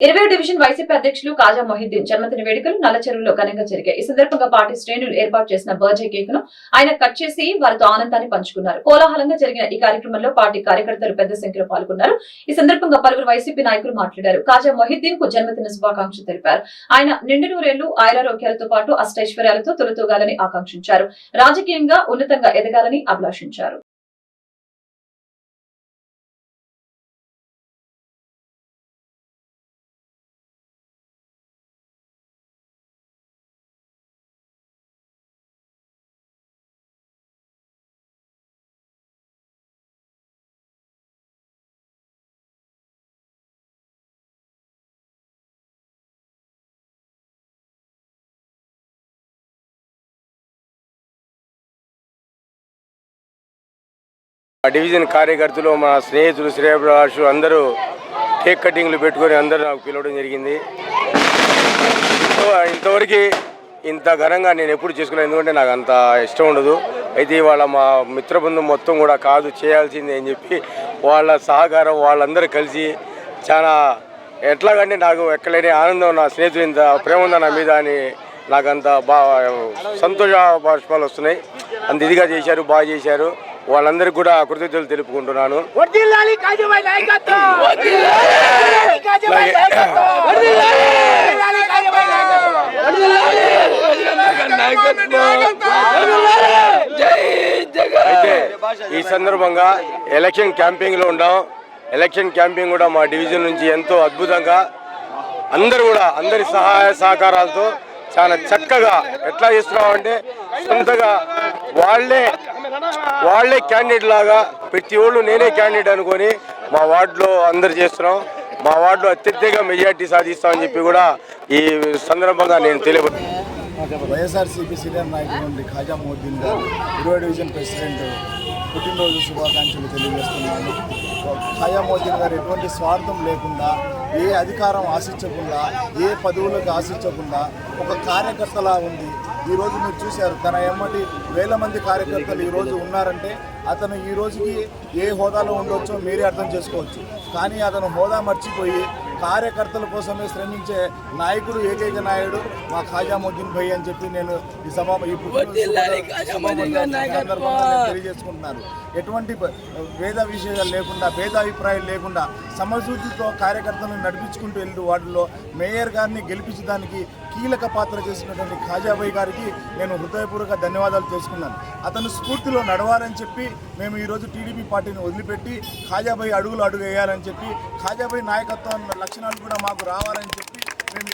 ఇరవై division YCP అధ్యక్షులు కాజా మొహిద్దీన్ జన్మదిన వేడుకలు నల్ల చెరువులో ఘనంగా జరిగాయి. ఈ సందర్భంగా పార్టీ శ్రేణులు ఏర్పాటు చేసిన బర్త్డే కేక్ను ఆయన కట్ చేసి వారితో ఆనందాన్ని పంచుకున్నారు. కోలాహలంగా జరిగిన ఈ కార్యక్రమంలో పార్టీ కార్యకర్తలు పెద్ద సంఖ్యలో పాల్గొన్నారు. ఈ సందర్భంగా పలువురు వైసీపీ నాయకులు మాట్లాడారు. కాజా మొహిద్దీన్కు జన్మదిన శుభాకాంక్షలు తెలిపారు. ఆయన నిండు నూరేళ్ళు ఆయురారోగ్యాలతో పాటు అష్టైశ్వర్యాలతో తొలతూగాలని ఆకాంక్షించారు. రాజకీయంగా ఉన్నతంగా ఎదగాలని అభిలాషించారు. ఆ డివిజన్ కార్యకర్తలు మా స్నేహితులు శ్రేయభిలాషులు అందరూ కేక్ కటింగ్లు పెట్టుకొని అందరూ నాకు పిలవడం జరిగింది. ఇంతవరకు ఇంత ఘనంగా నేను ఎప్పుడు చేసుకోలేదు. ఎందుకంటే నాకు అంత ఇష్టం ఉండదు. అయితే ఇవాళ మా మిత్రబృందం మొత్తం కూడా కాదు చేయాల్సిందే అని చెప్పి వాళ్ళ సహకారం వాళ్ళందరూ కలిసి చాలా ఎట్లాగంటే నాకు ఎక్కలేని ఆనందం నా స్నేహితులు ఇంత ప్రేమ ఉందా నా మీద అని నాకు అంత బాగా సంతోష బాష్పాలు వస్తున్నాయి. అంత ఇదిగా చేశారు బాగా చేశారు. వాళ్ళందరికీ కూడా కృతజ్ఞతలు తెలుపుకుంటున్నాను. అయితే ఈ సందర్భంగా ఎలక్షన్ క్యాంపింగ్లో ఉన్నాం ఎలక్షన్ క్యాంపింగ్ కూడా మా డివిజన్ నుంచి ఎంతో అద్భుతంగా అందరూ కూడా అందరి సహాయ సహకారాలతో చాలా చక్కగా ఎట్లా చేస్తున్నాం అంటే సొంతగా వాళ్ళే వాళ్ళే క్యాండిడేట్ లాగా ప్రతి ఓళ్ళు నేనే క్యాండిడేట్ అనుకొని మా వార్డులో అందరు చేస్తున్నాం. మా వార్డులో అత్యధికంగా మెజార్టీ సాధిస్తామని చెప్పి కూడా ఈ సందర్భంగా నేను తెలియ వైఎస్ఆర్సీపీ సీనియర్ నాయకుడు ఖాజా మోద్దీన్ గారు ఇరవై డివిజన్ ప్రెసిడెంట్ పుట్టినరోజు శుభాకాంక్షలు తెలియజేస్తున్నాను. ఖాజా మోదీ గారు ఎటువంటి స్వార్థం లేకుండా ఏ అధికారం ఆశించకుండా ఏ పదవులకు ఆశించకుండా ఒక కార్యకర్తలా ఉంది ఈరోజు మీరు చూశారు. తన ఎమ్మటి వేల మంది కార్యకర్తలు ఈరోజు ఉన్నారంటే అతను ఈ రోజుకి ఏ హోదాలో ఉండొచ్చో మీరే అర్థం చేసుకోవచ్చు. కానీ అతను హోదా మర్చిపోయి కార్యకర్తల కోసమే శ్రమించే నాయకుడు ఏకైక నాయుడు మా ఖాజా మొద్దీన్ భయ్ అని చెప్పి నేను ఈ సభ తెలియజేసుకుంటున్నాను ఎటువంటి భేద విషయాలు లేకుండా భేదాభిప్రాయాలు లేకుండా సమశుద్ధితో కార్యకర్తలను నడిపించుకుంటూ వెళ్తూ వాటిలో మేయర్ గారిని గెలిపించడానికి కీలక పాత్ర చేసినటువంటి ఖాజాబాయి గారికి నేను హృదయపూర్వక ధన్యవాదాలు చేసుకున్నాను అతను స్ఫూర్తిలో నడవాలని చెప్పి మేము ఈరోజు టీడీపీ పార్టీని వదిలిపెట్టి ఖాజాబాయి అడుగులు అడుగు వేయాలని చెప్పి ఖాజాబాయి నాయకత్వం లక్షణాలు కూడా మాకు రావాలని చెప్పి మేము